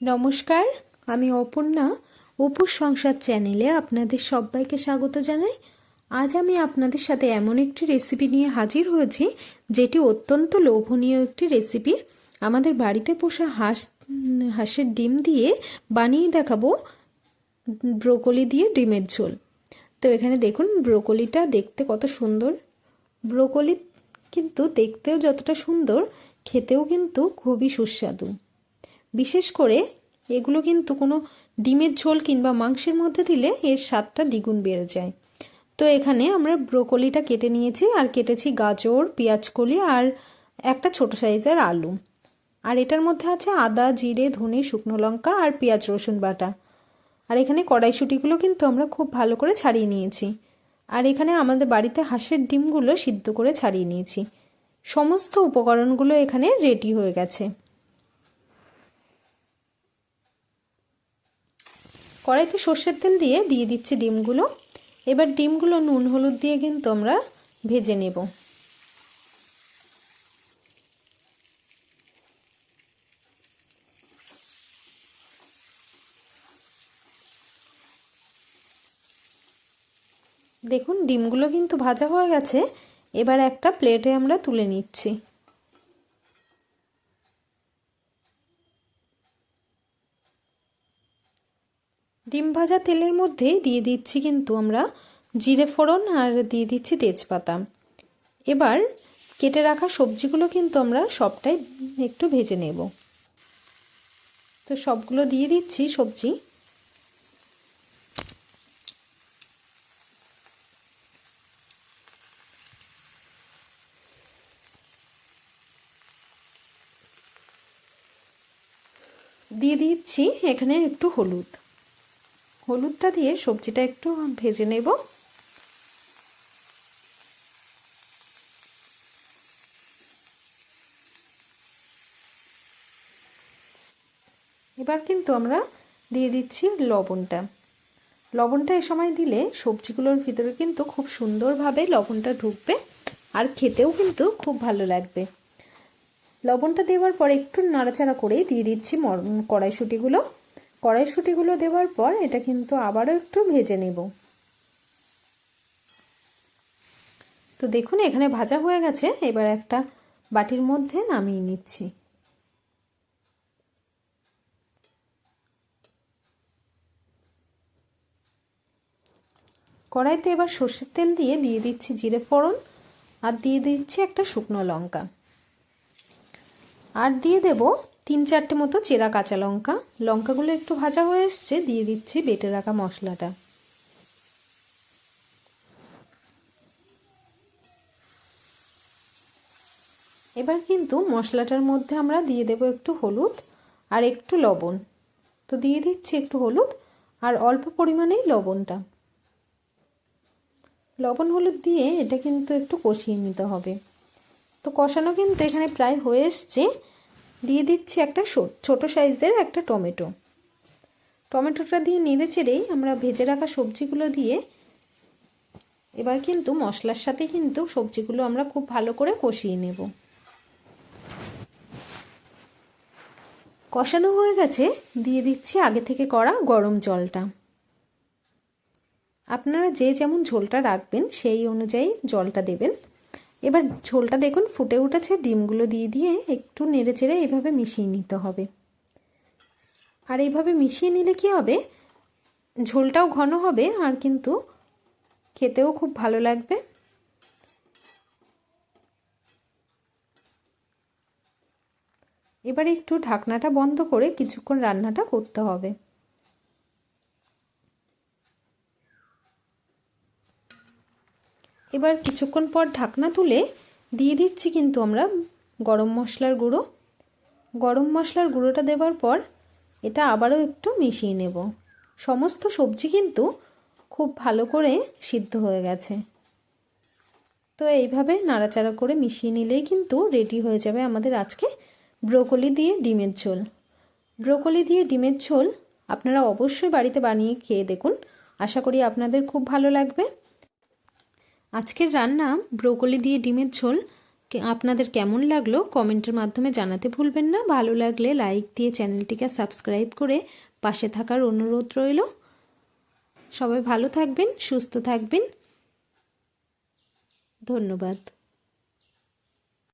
নমস্কার, আমি অপর্ণা অপুর সংসার চ্যানেলে আপনাদের সবাইকে স্বাগত জানাই। আজ আমি আপনাদের সাথে এমন একটি রেসিপি নিয়ে হাজির হয়েছি, যেটি অত্যন্ত লোভনীয় একটি রেসিপি আমাদের বাড়িতে পোষা হাঁস, হাঁসের ডিম দিয়ে বানিয়ে দেখাবো ব্রোকলি দিয়ে ডিমের ঝোল। তো এখানে দেখুন, ব্রোকলিটা দেখতে কত সুন্দর। ব্রোকলি কিন্তু দেখতেও যতটা সুন্দর, খেতেও কিন্তু খুবই সুস্বাদু। বিশেষ করে এগুলো কিন্তু কোনো ডিমের ঝোল কিংবা মাংসের মধ্যে দিলে এর স্বাদটা দ্বিগুণ বেড়ে যায়। তো এখানে আমরা ব্রোকলিটা কেটে নিয়েছি, আর কেটেছি গাজর, পেঁয়াজকলি, আর একটা ছোট সাইজের আলু। আর এটার মধ্যে আছে আদা, জিরে, ধনে, শুকনো লঙ্কা, আর পেঁয়াজ, রসুন বাটা। আর এখানে কড়াইশুটিগুলো কিন্তু আমরা খুব ভালো করে ছাড়িয়ে নিয়েছি। আর এখানে আমাদের বাড়িতে হাঁসের ডিমগুলো সিদ্ধ করে ছাড়িয়ে নিয়েছি। সমস্ত উপকরণগুলো এখানে রেডি হয়ে গেছে। কড়াইতে সর্ষের তেল দিয়ে দিয়ে দিচ্ছি ডিমগুলো। এবার ডিমগুলো নুন, হলুদ দিয়ে কিন্তু আমরা ভেজে নেব। দেখুন, ডিমগুলো কিন্তু ভাজা হয়ে গেছে। এবার একটা প্লেটে আমরা তুলে নিচ্ছি। ডিম ভাজা তেলের মধ্যে দিয়ে দিচ্ছি কিন্তু আমরা জিরে ফোড়ন আর দিয়ে দিচ্ছি তেজপাতা। এবার কেটে রাখা সবজিগুলো কিন্তু আমরা সবটাই একটু ভেজে নেব। তো সবগুলো দিয়ে দিচ্ছি সবজি। দিয়ে দিচ্ছি এখানে একটু হলুদ। হলুদটা দিয়ে সবজিটা একটু ভেজে নেব। এবার কিন্তু আমরা দিয়ে দিচ্ছি লবণটা। লবণটা এ সময় দিলে সবজিগুলোর ভিতরে কিন্তু খুব সুন্দরভাবে লবণটা ঢুকবে আর খেতেও কিন্তু খুব ভালো লাগবে। লবণটা দেওয়ার পর একটু নাড়াচাড়া করে দিয়ে দিচ্ছি কড়াইশুটিগুলো। কড়াইশুটিগুলো দেওয়ার পর এটা কিন্তু আবারও একটু ভেজে নেব। তো দেখুন, এখানে ভাজা হয়ে গেছে। এবার একটা বাটির মধ্যে নামিয়ে নিচ্ছি। কড়াইতে এবার সর্ষের তেল দিয়ে দিয়ে দিচ্ছি জিরে ফোড়ন আর দিয়ে দিচ্ছি একটা শুকনো লঙ্কা। আর দিয়ে দেব তিন চারটে মতো চেরা কাঁচা লঙ্কা। লঙ্কাগুলো একটু ভাজা হয়ে এসছে, দিয়ে দিচ্ছি বেটে রাখা মশলাটা। এবার কিন্তু মশলাটার মধ্যে আমরা দিয়ে দেব একটু হলুদ আর একটু লবণ। তো দিয়ে দিচ্ছি একটু হলুদ আর অল্প পরিমাণেই লবণটা। লবণ হলুদ দিয়ে এটা কিন্তু একটু কষিয়ে নিতে হবে। তো কষানো কিন্তু এখানে প্রায় হয়ে এসছে। দিয়ে দিচ্ছি একটা ছোট সাইজের একটা টমেটো। টমেটোটা দিয়ে নেড়ে চেড়েই আমরা ভেজে রাখা সবজিগুলো দিয়ে এবার কিন্তু মশলার সাথে কিন্তু সবজিগুলো আমরা খুব ভালো করে কষিয়ে নেব। কষানো হয়ে গেছে, দিয়ে দিচ্ছি আগে থেকে করা গরম জলটা। আপনারা যে যেমন ঝোলটা রাখবেন সেই অনুযায়ী জলটা দেবেন। এবার ঝোলটা দেখুন, ফুটে উঠেছে। ডিমগুলো দিয়ে দিয়ে একটু নেড়ে চেড়ে এইভাবে মিশিয়ে নিতে হবে। আর এইভাবে মিশিয়ে নিলে কি হবে? ঝোলটাও ঘন হবে আর কিন্তু খেতেও খুব ভালো লাগবে। এবার একটু ঢাকনাটা বন্ধ করে কিছুক্ষণ রান্নাটা করতে হবে। এবার কিছুক্ষণ পর ঢাকনা তুলে দিয়ে দিচ্ছি কিন্তু আমরা গরম মশলার গুঁড়ো। গরম মশলার গুঁড়োটা দেওয়ার পর এটা আবারও একটু মিশিয়ে নেব। সমস্ত সবজি কিন্তু খুব ভালো করে সিদ্ধ হয়ে গেছে। তো এইভাবে নাড়াচাড়া করে মিশিয়ে নিলেই কিন্তু রেডি হয়ে যাবে আমাদের আজকে ব্রোকলি দিয়ে ডিমের ঝোল। ব্রোকলি দিয়ে ডিমের ঝোল আপনারা অবশ্যই বাড়িতে বানিয়ে খেয়ে দেখুন। আশা করি আপনাদের খুব ভালো লাগবে। আজকের রান্না ব্রোকলি দিয়ে ডিমের ঝোল। আপনাদের কেমন লাগল কমেন্টের মাধ্যমে জানাতে ভুলবেন না। ভালো লাগলে লাইক দিয়ে চ্যানেলটিকে সাবস্ক্রাইব করে পাশে থাকার অনুরোধ রইল। সবাই ভালো থাকবেন, সুস্থ থাকবেন। ধন্যবাদ।